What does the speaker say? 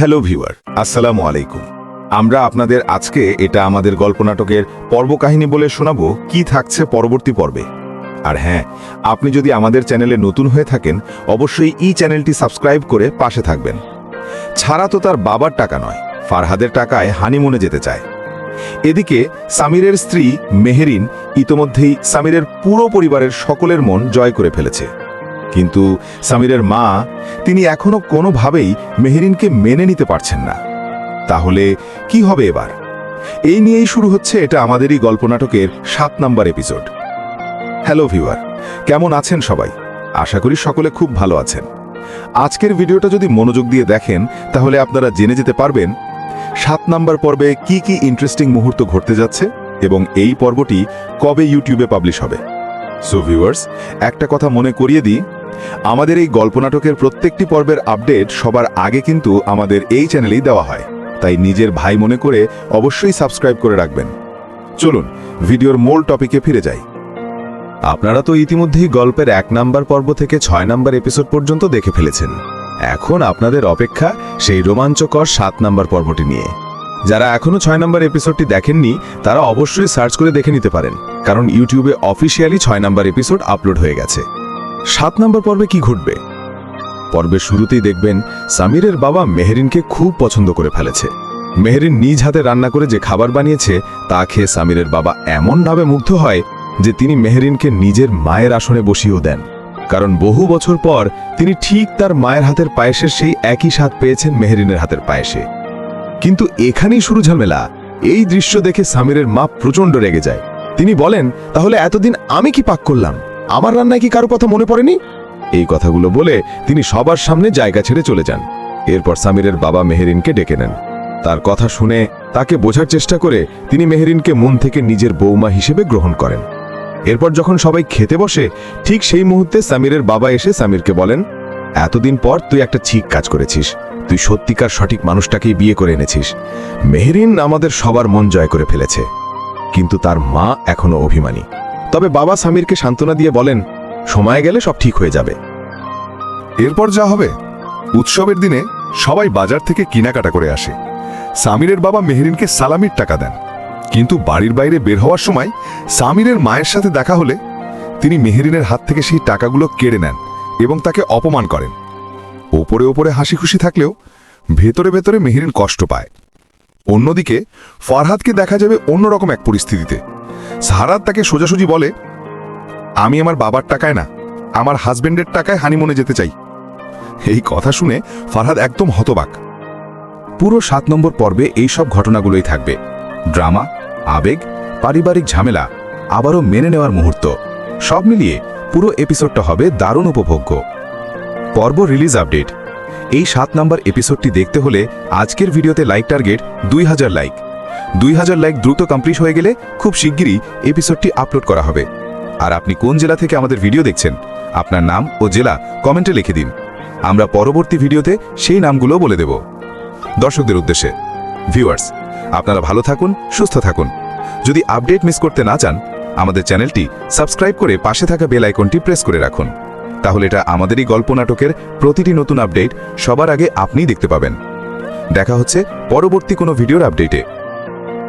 Hello viewer, আসসালামু আলাইকুম। আমরা আপনাদের আজকে এটা আমাদের গল্পনাটকের পর্ব কাহিনী বলে শোনাবো, কি থাকছে পরবর্তী পর্বে। আর হ্যাঁ আপনি যদি আমাদের চ্যানেলে নতুন হয়ে থাকেন, অবশ্যই এই চ্যানেলটি সাবস্ক্রাইব করে পাশে থাকবেন। ছাড়া তো তার বাবার টাকা নয়, ফারহাদের টাকায় হানিমুনে যেতে চায়। এদিকে সামিরের স্ত্রী মেহেরিন ইতোমধ্যেই সামিরের পুরো পরিবারের সকলের মন জয় করে ফেলেছে। কিন্তু সামিরের মা, তিনি এখনও কোনোভাবেই মেহেরিনকে মেনে নিতে পারছেন না। তাহলে কি হবে এবার? এই নিয়েই শুরু হচ্ছে এটা আমাদেরই গল্পনাটকের সাত নাম্বার এপিসোড। হ্যালো ভিউয়ার, কেমন আছেন সবাই? আশা করি সকলে খুব ভালো আছেন। আজকের ভিডিওটা যদি মনোযোগ দিয়ে দেখেন, তাহলে আপনারা জেনে যেতে পারবেন সাত নাম্বার পর্বে কি কি ইন্টারেস্টিং মুহূর্ত ঘটতে যাচ্ছে এবং এই পর্বটি কবে ইউটিউবে পাবলিশ হবে। সো ভিউয়ার্স একটা কথা মনে করিয়ে দিই আমাদের এই গল্পনাটকের প্রত্যেকটি পর্বের আপডেট সবার আগে কিন্তু আমাদের এই চ্যানেলেই দেওয়া হয়। তাই নিজের ভাই মনে করে অবশ্যই সাবস্ক্রাইব করে রাখবেন। চলুন, ভিডিওর মূল টপিকে ফিরে যাই। আপনারা তো ইতিমধ্যেই গল্পের এক নাম্বার পর্ব থেকে ছয় নাম্বার এপিসোড পর্যন্ত দেখে ফেলেছেন। এখন আপনাদের অপেক্ষা সেই রোমাঞ্চকর সাত নাম্বার পর্বটি নিয়ে। যারা এখনও ছয় নাম্বার এপিসোডটি দেখেননি, তারা অবশ্যই সার্চ করে দেখে নিতে পারেন, কারণ ইউটিউবে অফিসিয়ালি ছয় নাম্বার এপিসোড আপলোড হয়ে গেছে। সাত নম্বর পর্বে কি ঘটবে? পর্বের শুরুতেই দেখবেন সামিরের বাবা মেহেরিনকে খুব পছন্দ করে ফেলেছে। মেহেরিন নিজ হাতে রান্না করে যে খাবার বানিয়েছে, তা খেয়ে সামিরের বাবা এমনভাবে মুগ্ধ হয় যে তিনি মেহেরিনকে নিজের মায়ের আসনে বসিয়েও দেন। কারণ বহু বছর পর তিনি ঠিক তার মায়ের হাতের পায়েসের সেই একই স্বাদ পেয়েছেন মেহেরিনের হাতের পায়েসে। কিন্তু এখানেই শুরু ঝামেলা। এই দৃশ্য দেখে সামিরের মা প্রচণ্ড রেগে যায়। তিনি বলেন, তাহলে এতদিন আমি কি পাক করলাম? আমার রান্নায় কি কারও কথা মনে পড়েনি? এই কথাগুলো বলে তিনি সবার সামনে জায়গা ছেড়ে চলে যান। এরপর সামিরের বাবা মেহেরিনকে ডেকে নেন। তার কথা শুনে তাকে বোঝার চেষ্টা করে তিনি মেহেরিনকে মন থেকে নিজের বৌমা হিসেবে গ্রহণ করেন। এরপর যখন সবাই খেতে বসে, ঠিক সেই মুহূর্তে সামিরের বাবা এসে সামিরকে বলেন, এতদিন পর তুই একটা ঠিক কাজ করেছিস। তুই সত্যিকার সঠিক মানুষটাকেই বিয়ে করে এনেছিস। মেহেরিন আমাদের সবার মন জয় করে ফেলেছে। কিন্তু তার মা এখনও অভিমানী। তবে বাবা সামিরকে সান্ত্বনা দিয়ে বলেন, সময় গেলে সব ঠিক হয়ে যাবে। এরপর যা হবে, উৎসবের দিনে সবাই বাজার থেকে কেনাকাটা করে আসে। সামিরের বাবা মেহরিনকে সালামির টাকা দেন। কিন্তু বাড়ির বাইরে বের হওয়ার সময় সামিরের মায়ের সাথে দেখা হলে তিনি মেহরিনের হাত থেকে সেই টাকাগুলো কেড়ে নেন এবং তাকে অপমান করেন। ওপরে ওপরে হাসি খুশি থাকলেও ভেতরে ভেতরে মেহরিন কষ্ট পায়। অন্যদিকে ফারহাদকে দেখা যাবে অন্যরকম এক পরিস্থিতিতে। সাহারাত তাকে সোজাসুজি বলে, আমি আমার বাবার টাকায় না, আমার হাজবেন্ডের টাকায় হানিমুনে যেতে চাই। এই কথা শুনে ফারহাদ একদম হতবাক। পুরো সাত নম্বর পর্বে এই সব ঘটনাগুলোই থাকবে। ড্রামা, আবেগ, পারিবারিক ঝামেলা, আবারও মেনে নেওয়ার মুহূর্ত, সব মিলিয়ে পুরো এপিসোডটা হবে দারুণ উপভোগ্য। পর্ব রিলিজ আপডেট। এই সাত নম্বর এপিসোডটি দেখতে হলে আজকের ভিডিওতে লাইক টার্গেট দুই হাজার লাইক দুই হাজার লাইক দ্রুত কমপ্লিট হয়ে গেলে খুব শিগগিরই এপিসোডটি আপলোড করা হবে। আর আপনি কোন জেলা থেকে আমাদের ভিডিও দেখছেন, আপনার নাম ও জেলা কমেন্টে লিখে দিন। আমরা পরবর্তী ভিডিওতে সেই নামগুলো বলে দেব। দর্শকদের উদ্দেশ্যে ভিউয়ার্স আপনারা ভালো থাকুন, সুস্থ থাকুন। যদি আপডেট মিস করতে না চান, আমাদের চ্যানেলটি সাবস্ক্রাইব করে পাশে থাকা বেল আইকনটি প্রেস করে রাখুন। তাহলে এটা আমাদেরই গল্প নাটকের প্রতিটি নতুন আপডেট সবার আগে আপনিই দেখতে পাবেন। দেখা হচ্ছে পরবর্তী কোনো ভিডিওর আপডেটে।